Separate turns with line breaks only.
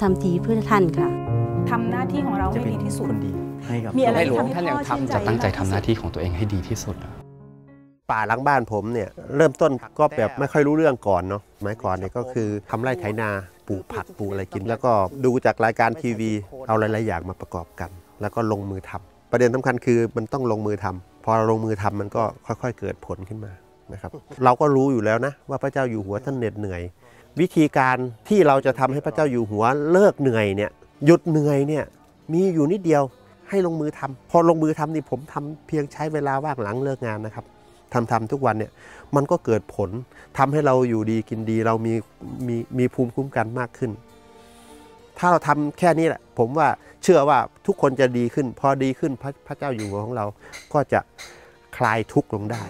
ทำทีเพื่อท่านค่ะ
ทำหน้าที่ของเรา
จะ
ให้
เป็น
ดีที่สุด
คนดีให้กับ
มีอะไร
ในหลวง
ที่
ท่านยัง
ทำให้พ่อชื่นใจ
ทำจะตั้งใจทำหน้าที่ของตัวเองให้ดีที่สุดอะ
ป่าหลังบ้านผมเนี่ยเริ่มต้นก็แบบไม่ค่อยรู้เรื่องก่อนเนาะสมัยก่อนเนี่ยก็คือทำไร่ไถนาปลูกผักปลูกอะไรกิน แล้วก็ดูจากรายการทีวี เอาหลายๆอย่างมาประกอบกัน แล้วก็ลงมือทำประเด็นสำคัญคือมันต้องลงมือทำพอเราลงมือทำมันก็ค่อยๆเกิดผลขึ้นมานะครับ เราก็รู้อยู่แล้วนะว่าพระเจ้าอยู่หัวท่านเหน็ดเหนื่อย วิธีการที่เราจะทำให้พระเจ้าอยู่หัวเลิกเหนื่อยเนี่ยหยุดเหนื่อยเนี่ยมีอยู่นิดเดียวให้ลงมือทำพอลงมือทำนี่ผมทำเพียงใช้เวลาว่างหลังเลิกงานนะครับทำทำทุกวันเนี่ยมันก็เกิดผลทำให้เราอยู่ดีกินดีเรามีมีมีภูมิคุ้มกันมากขึ้น ถ้าเราทำแค่นี้แหละผมว่าเชื่อว่าทุกคนจะดีขึ้น พอดีขึ้นพระพระเจ้าอยู่หัวของเราก็จะคลายทุกข์ลงได้